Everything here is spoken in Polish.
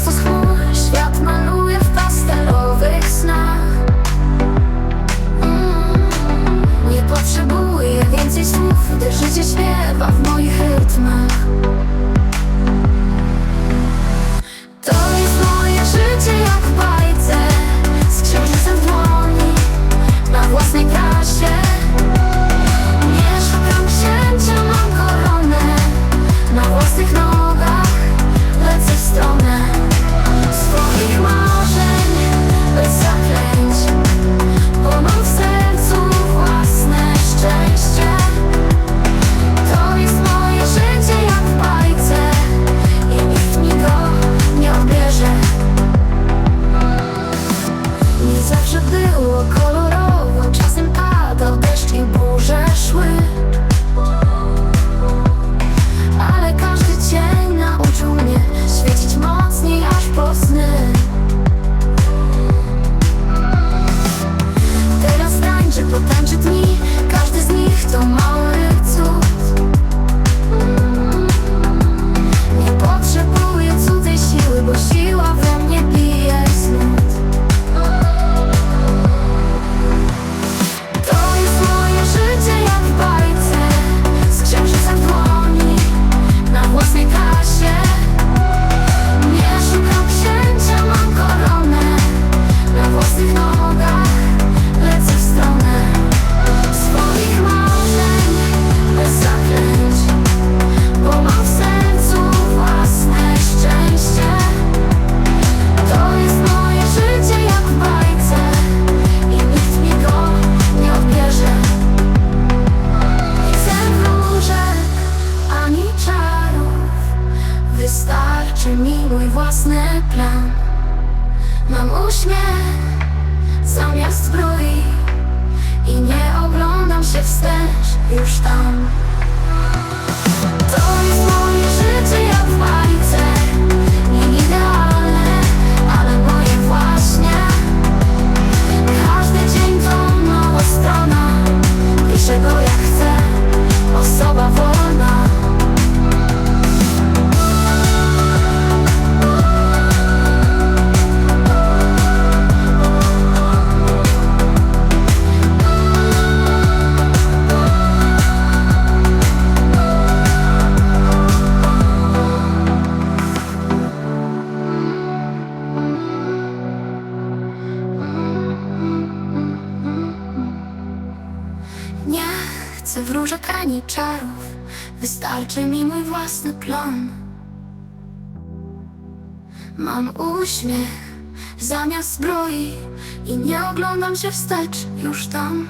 Estos Uokolo własny plan. Mam uśmiech zamiast zbroi I nie oglądam się wstecz już tam. Bez wróżek ani czarów. Wystarczy mi mój własny plon. Mam uśmiech zamiast zbroi I nie oglądam się wstecz już tam.